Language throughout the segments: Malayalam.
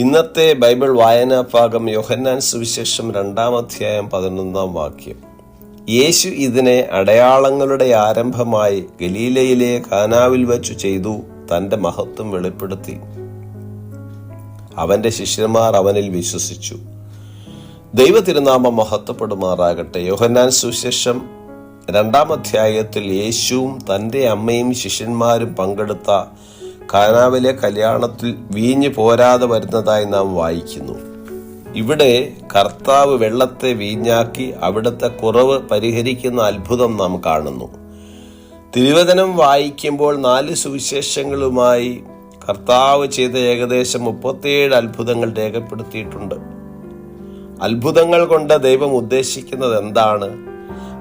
ഇന്നത്തെ ബൈബിൾ വായനാ ഭാഗം യോഹന്നാൻ സുവിശേഷം രണ്ടാം അധ്യായം പതിനൊന്നാം വാക്യം. യേശു ഇതിനെ അടയാളങ്ങളുടെ ആരംഭമായി ഗലീലയിലെ കാനാവിൽ വച്ചു ചെയ്തു തന്റെ മഹത്വം വെളിപ്പെടുത്തി. അവന്റെ ശിഷ്യന്മാർ അവനിൽ വിശ്വസിച്ചു. ദൈവ തിരുനാമം മഹത്വപ്പെടുമാറാകട്ടെ. യോഹന്നാൻ സുവിശേഷം രണ്ടാം അധ്യായത്തിൽ യേശുവും തന്റെ അമ്മയും ശിഷ്യന്മാരും പങ്കെടുത്ത കാനാവിലെ കല്യാണത്തിൽ വീഞ്ഞു പോരാതെ വരുന്നതായി നാം വായിക്കുന്നു. ഇവിടെ കർത്താവ് വെള്ളത്തെ വീഞ്ഞാക്കി അവിടുത്തെ കുറവ് പരിഹരിക്കുന്ന അത്ഭുതം നാം കാണുന്നു. തിരുവചനം വായിക്കുമ്പോൾ നാല് സുവിശേഷങ്ങളുമായി കർത്താവ് ചെയ്ത ഏകദേശം മുപ്പത്തിയേഴ് അത്ഭുതങ്ങൾ രേഖപ്പെടുത്തിയിട്ടുണ്ട്. അത്ഭുതങ്ങൾ കൊണ്ട് ദൈവം ഉദ്ദേശിക്കുന്നത് എന്താണ്?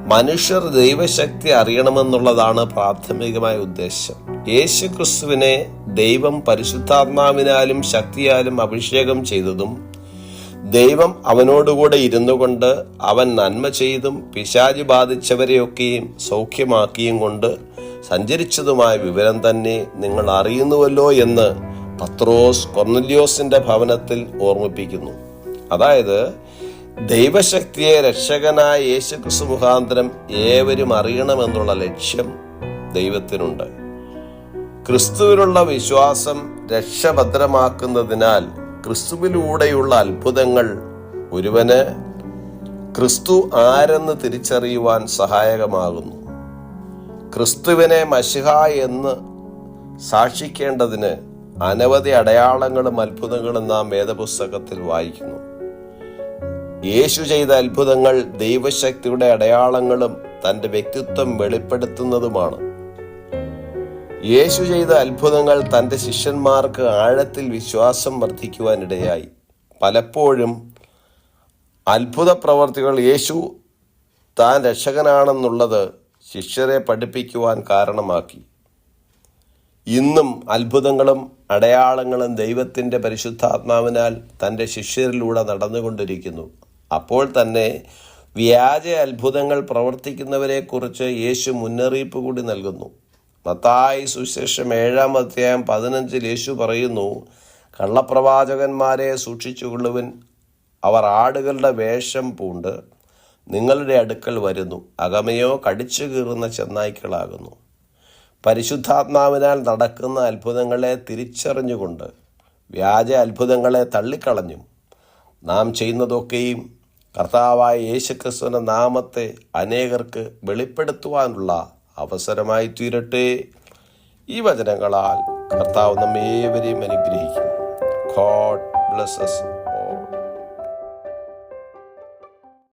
മനുഷ്യർ ദൈവശക്തി അറിയണമെന്നുള്ളതാണ് പ്രാഥമികമായ ഉദ്ദേശം. യേശു ക്രിസ്തുവിനെ ദൈവം പരിശുദ്ധാത്മാവിനാലും ശക്തിയാലും അഭിഷേകം ചെയ്തതും ദൈവം അവനോടുകൂടെ ഇരുന്നു കൊണ്ട് അവൻ നന്മ ചെയ്തും പിശാചി ബാധിച്ചവരെയൊക്കെയും സൗഖ്യമാക്കിയും കൊണ്ട് സഞ്ചരിച്ചതുമായ വിവരം തന്നെ നിങ്ങൾ അറിയുന്നുവല്ലോ എന്ന് പത്രോസ് കൊർന്നല്യോസിന്റെ ഭവനത്തിൽ ഓർമ്മിപ്പിക്കുന്നു. അതായത് ദൈവശക്തിയെ രക്ഷകനായ യേശുക്രിസ്തു മുഖാന്തരം ഏവരും അറിയണമെന്നുള്ള ലക്ഷ്യം ദൈവത്തിനുണ്ട്. ക്രിസ്തുവിലുള്ള വിശ്വാസം രക്ഷഭദ്രമാക്കുന്നതിനാൽ ക്രിസ്തുവിലൂടെയുള്ള അത്ഭുതങ്ങൾ ഒരുവന് ക്രിസ്തു ആരെന്ന് തിരിച്ചറിയുവാൻ സഹായകമാകുന്നു. ക്രിസ്തുവിനെ മഷിഹ എന്ന് സാക്ഷിക്കേണ്ടതിന് അനവധി അടയാളങ്ങളും അത്ഭുതങ്ങളും നാം വേദപുസ്തകത്തിൽ വായിക്കുന്നു. യേശു ചെയ്ത അത്ഭുതങ്ങൾ ദൈവശക്തിയുടെ അടയാളങ്ങളും തന്റെ വ്യക്തിത്വം വെളിപ്പെടുത്തുന്നതുമാണ്. യേശു ചെയ്ത അത്ഭുതങ്ങൾ തന്റെ ശിഷ്യന്മാർക്ക് ആഴത്തിൽ വിശ്വാസം വർദ്ധിക്കുവാനിടയായി. പലപ്പോഴും അത്ഭുത പ്രവർത്തികൾ യേശു താൻ രക്ഷകനാണെന്നുള്ളത് ശിഷ്യരെ പഠിപ്പിക്കുവാൻ കാരണമാക്കി. ഇന്നും അത്ഭുതങ്ങളും അടയാളങ്ങളും ദൈവത്തിന്റെ പരിശുദ്ധാത്മാവിനാൽ തന്റെ ശിഷ്യരിലൂടെ നടന്നുകൊണ്ടിരിക്കുന്നു. അപ്പോൾ തന്നെ വ്യാജ അത്ഭുതങ്ങൾ പ്രവർത്തിക്കുന്നവരെക്കുറിച്ച് യേശു മുന്നറിയിപ്പ് കൂടി നൽകുന്നു. മത്തായി സുശേഷം ഏഴാം അധ്യായം പതിനഞ്ചിൽ യേശു പറയുന്നു കള്ളപ്രവാചകന്മാരെ സൂക്ഷിച്ചുകൊള്ളുവിൻ അവർ ആടുകളുടെ വേഷം പൂണ്ട് നിങ്ങളുടെ അടുക്കൽ വരുന്നു. അകമയോ കടിച്ചു കീറുന്ന ചെന്നായ്ക്കളാകുന്നു. പരിശുദ്ധാത്മാവിനാൽ നടക്കുന്ന അത്ഭുതങ്ങളെ തിരിച്ചറിഞ്ഞുകൊണ്ട് വ്യാജ അത്ഭുതങ്ങളെ തള്ളിക്കളഞ്ഞും നാം ചെയ്യുന്നതൊക്കെയും കർത്താവായ യേശുക്രിസ്തുവിന്റെ നാമത്തെ അനേകർക്ക് വെളിപ്പെടുത്തുവാനുള്ള അവസരമായി തീരട്ടെ. ഈ വചനങ്ങളാൽ കർത്താവ് നമ്മേവരെയും അനുഗ്രഹിക്കും. God blesses